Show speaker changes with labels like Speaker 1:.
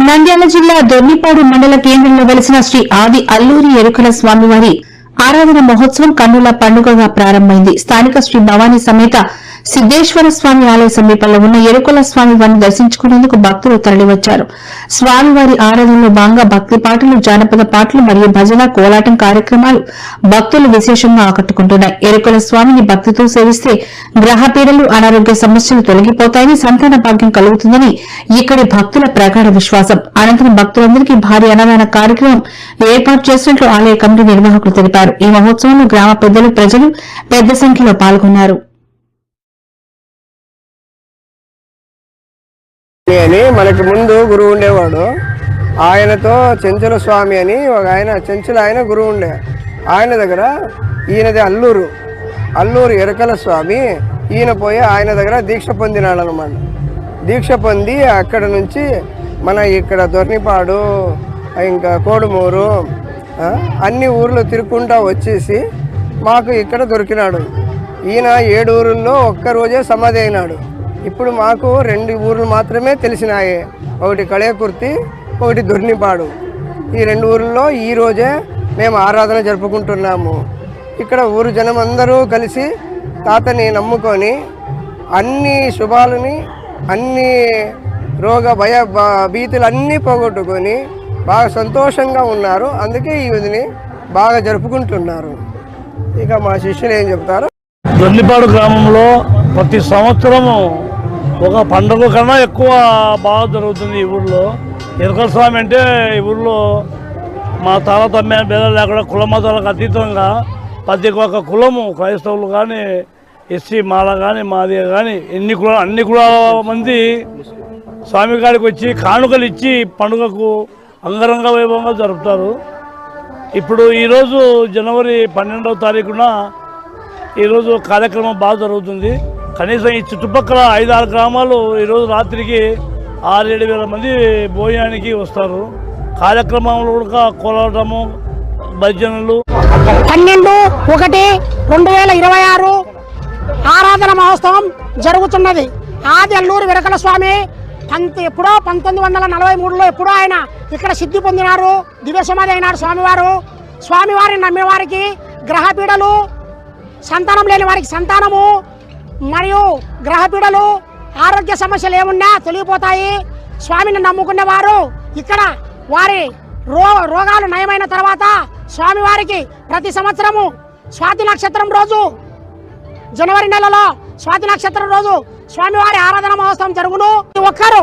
Speaker 1: నంద్యాల జిల్లా దొర్నిపాడు మండల కేంద్రంలో వెలిసిన శ్రీ ఆది అల్లూరి ఎరుకల స్వామివారి ఆరాధన మహోత్సవం కన్నుల పండుగగా ప్రారంభమైంది. స్థానిక శ్రీ భవానీ సమేత సిద్దేశ్వర స్వామి ఆలయ సమీపంలో ఉన్న ఎరుకుల స్వామి వారిని దర్శించుకునేందుకు భక్తులు తరలివచ్చారు. స్వామివారి ఆరాధనలో భాగంగా భక్తి పాటలు జానపద పాటలు మరియు భజన కోలాటం కార్యక్రమాలు భక్తులు విశేషంగా ఆకట్టుకుంటున్నాయి. ఎరుకుల స్వామిని భక్తితో సేవిస్తే గ్రహపీడలు అనారోగ్య సమస్యలు తొలగిపోతాయని సంతాన భాగ్యం కలుగుతుందని ఇక్కడి భక్తుల ప్రగాఢ విశ్వాసం. అనంతరం భక్తులందరికీ భారీ అన్నదాన కార్యక్రమం ఏర్పాటు చేసినట్లు ఆలయ కమిటీ నిర్వాహకులు తెలిపారు. ఈ మహోత్సవంలో గ్రామ పెద్దలు ప్రజలు పెద్ద సంఖ్యలో పాల్గొన్నారు.
Speaker 2: అని మనకి ముందు గురువు ఉండేవాడు. ఆయనతో చెంచుల స్వామి అని ఒక ఆయన చెంచుల ఆయన గురువు ఉండే. ఆయన దగ్గర ఈయనది అల్లూరు. అల్లూరు ఎరకల స్వామి. ఈయన పోయి ఆయన దగ్గర దీక్ష పొందినాడనమాట దీక్ష పొంది అక్కడ నుంచి మన ఇక్కడ దొర్నిపాడు ఇంకా కోడుమూరు అన్ని ఊర్లు తిరుక్కుంటా వచ్చేసి మాకు ఇక్కడ దొరికినాడు. ఈయన ఏడు ఊరుల్లో ఒక్క రోజే సమాధి అయినాడు. ఇప్పుడు మాకు రెండు ఊర్లు మాత్రమే తెలిసినాయి. ఒకటి కళయకుర్తి ఒకటి దొర్నిపాడు. ఈ రెండు ఊర్లలో ఈరోజే మేము ఆరాధన జరుపుకుంటున్నాము. ఇక్కడ ఊరు జనం అందరూ కలిసి తాతని నమ్ముకొని అన్ని శుభాలని అన్ని రోగ భయ భీతులు అన్నీ పోగొట్టుకొని బాగా సంతోషంగా ఉన్నారు. అందుకే ఈ విధిని బాగా జరుపుకుంటున్నారు. ఇక మా శిష్యులు ఏం చెప్తారు?
Speaker 3: దొన్నిపాడు గ్రామంలో ప్రతి సంవత్సరము ఒక పండుగ కన్నా ఎక్కువ బాగా జరుగుతుంది ఈ ఊళ్ళో ఎరుకల స్వామి అంటే ఈ ఊర్లో మా తారతమ్య భేదాలు లేకుండా కుల మతాలకు అతీతంగా ప్రతి ఒక్క కులము క్రైస్తవులు కానీ ఎస్సీ మాల కానీ మాది కానీ ఎన్ని కుల అన్ని కులాల మంది స్వామి గారికి వచ్చి కానుకలు ఇచ్చి పండుగకు అంగరంగ వైభవంగా జరుపుతారు. ఇప్పుడు ఈరోజు జనవరి పన్నెండవ తారీఖున ఈరోజు కార్యక్రమం బాగా జరుగుతుంది. కనీసం ఈ చుట్టుపక్కల ఐదారు గ్రామాలు ఈరోజు రాత్రికి ఆరు ఏడు వేల మంది భోజనానికి వస్తారు. కార్యక్రమంలో కూడా కోలాటము భజనలు.
Speaker 4: పన్నెండు ఒకటి రెండు వేల ఇరవై ఆరు ఆరాధన మహోత్సవం జరుగుతున్నది. ఆది అల్లూరు విరకల స్వామి పంత ఎప్పుడో పంతొమ్మిది వందల నలభై మూడులో ఎప్పుడో ఆయన ఇక్కడ సిద్ధి పొందినారు. దివ్య సమాధి స్వామివారు. స్వామివారిని నమ్మే వారికి గ్రహపీడలు సంతానం లేని వారికి సంతానము మరియు గ్రహపీడలు ఆరోగ్య సమస్యలు ఏమున్నా తొలగిపోతాయి. స్వామిని నమ్ముకున్న వారు ఇక్కడ వారి రో రోగాలు నయమైన తర్వాత స్వామివారికి ప్రతి సంవత్సరము స్వాతి నక్షత్రం రోజు జనవరి నెలలో స్వాతి నక్షత్రం రోజు స్వామివారి ఆరాధన మహోత్సవం జరుగును. ప్రతి ఒక్కరు